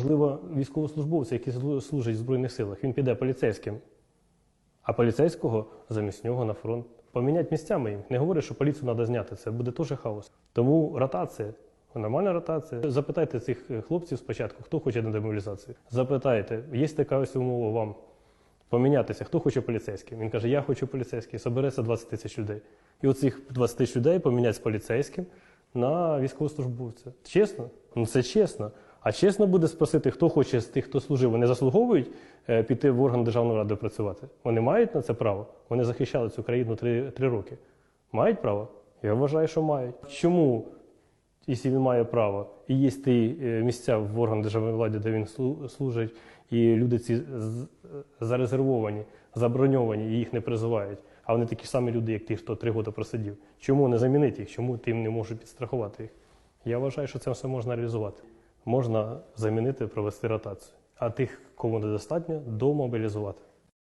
Можливо, військовослужбовця, який служить в Збройних силах, він піде поліцейським, а поліцейського замість нього на фронт. Поміняти місцями їм. Не говорю, що поліцію треба зняти, це буде теж хаос. Тому ротація, нормальна ротація. Запитайте цих е, хлопців спочатку, хто хоче на демобілізацію. Запитайте, є така ось умова вам помінятися, хто хоче поліцейським. Він каже, я хочу поліцейський, собереться 20 тисяч людей. І оцих 20 тисяч людей поміняти з поліцейським на військовослужбовця. Чесно? Ну це чесно. А чесно буде спросити, хто хоче з тих, хто служив, вони заслуговують е, піти в орган державної ради працювати. Вони мають на це право. Вони захищали цю країну три, три роки. Мають право? Я вважаю, що мають. Чому, якщо він має право, і є ті е, місця в орган державної влади, де він слу- служить, і люди ці зарезервовані, заброньовані, і їх не призивають. А вони такі ж самі люди, як ті, хто три роки просидів. Чому не замінити їх? Чому тим не можуть підстрахувати їх? Я вважаю, що це все можна реалізувати. Можна замінити, провести ротацію. А тих, кому недостатньо, домобілізувати.